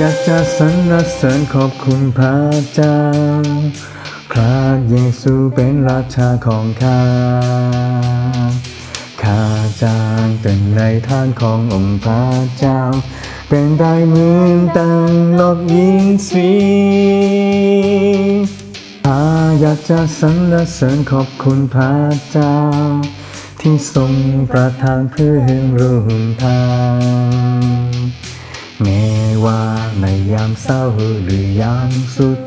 ยากจะสรรเสริญขอบคุณพระเจ้า พระเยซูเป็นราชาของข้า ข้าจางเป็นในท่านขององค์พระเจ้า เป็นได้เหมือนตังนกยิงสีข้าอยากจะสรรเสริญขอบคุณพระเจ้า ที่ทรงประทานเพื่อให้ร่วมทางแม้ว่า ยามเศร้าหรือยามสุด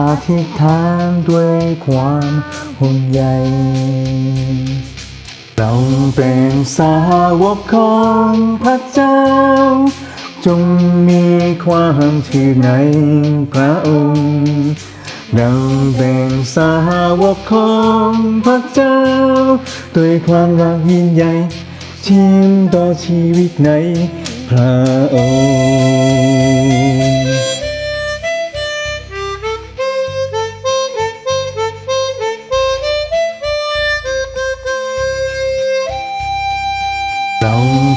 อธิษฐานด้วยความห่วงใยเราเป็นสาวกของพระเจ้า จงมีความเชื่อในพระองค์เราเป็นสาวกของพระเจ้า ด้วยความรักยิ่งใหญ่ชิมต่อชีวิตในพระองค์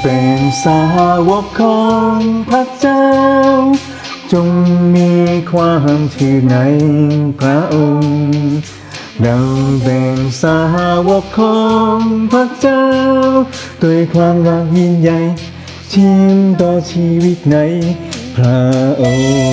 เป็นสาวกของพระเจ้า จงมีความเชื่อในพระองค์เราเป็นสาวกของพระเจ้า ด้วยความรักยิ่งใหญ่ชิมต่อชีวิตในพระองค์